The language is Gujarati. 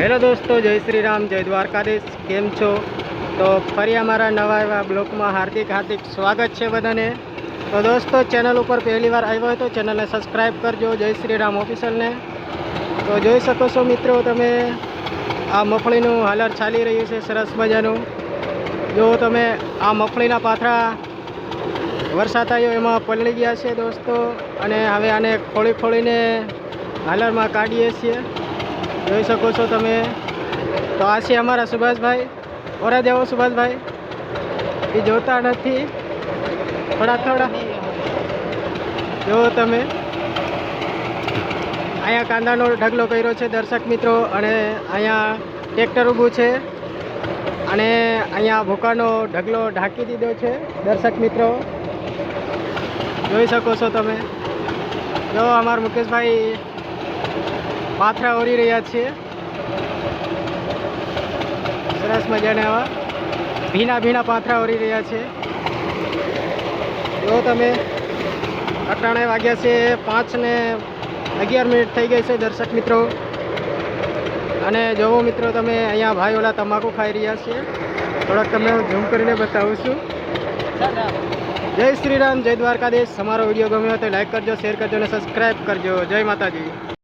હેલો દોસ્તો, જય શ્રી રામ, જય દ્વારકાધીશ. કેમ છો? તો ફરી અમારા નવા એવા બ્લોકમાં હાર્દિક હાર્દિક સ્વાગત છે બધાને. તો દોસ્તો, ચેનલ ઉપર પહેલી વાર આવ્યો હોય તો ચેનલને સબસ્ક્રાઈબ કરજો, જય શ્રી રામ ઓફિશિયલને. તો જોઈ શકો છો મિત્રો, તમે આ મફળીનું હાલર ચાલી રહ્યું છે, સરસ મજાનું. જો તમે આ મગફળીના પાથરા વરસાદ આવ્યો, એમાં પલળી ગયા છે દોસ્તો. અને હવે આને ખોળી ખોળીને હાલરમાં કાઢીએ છીએ. જોઈ શકો છો તમે. તો આ છે અમારા સુભાષભાઈ. ઓરા દેવો સુભાષભાઈ. એ જોતા નથી. થોડા થોડા. જો તમે. અહીંયા કાંદાનો ઢગલો કર્યો છે દર્શક મિત્રો અને અહીંયા ટ્રેક્ટર ઊભું છે. અને અહીંયા ભૂકાનો ઢગલો ઢાંકી દીધો છે દર્શક મિત્રો. જોઈ શકો છો તમે. જો, અમારા મુકેશભાઈ પાથરા ઓરી રહ્યા છીએ સરસ મજાના આવા ભીના ભીના પાથરા ઓરી રહ્યા છે. જો તમે અટાણે વાગ્યા છે પાંચ ને અગિયાર મિનિટ થઈ ગઈ છે દર્શક મિત્રો. અને જોવો મિત્રો તમે અહીંયા ભાઈ ઓલા તમાકુ ખાઈ રહ્યા છે. થોડાક તમને ઝૂમ કરીને બતાવું છું. જય શ્રી રામ, જય દ્વારકાધીશ. અમારો વીડિયો ગમ્યો તો લાઈક કરજો, શેર કરજો અને સબસ્ક્રાઈબ કરજો. જય માતાજી.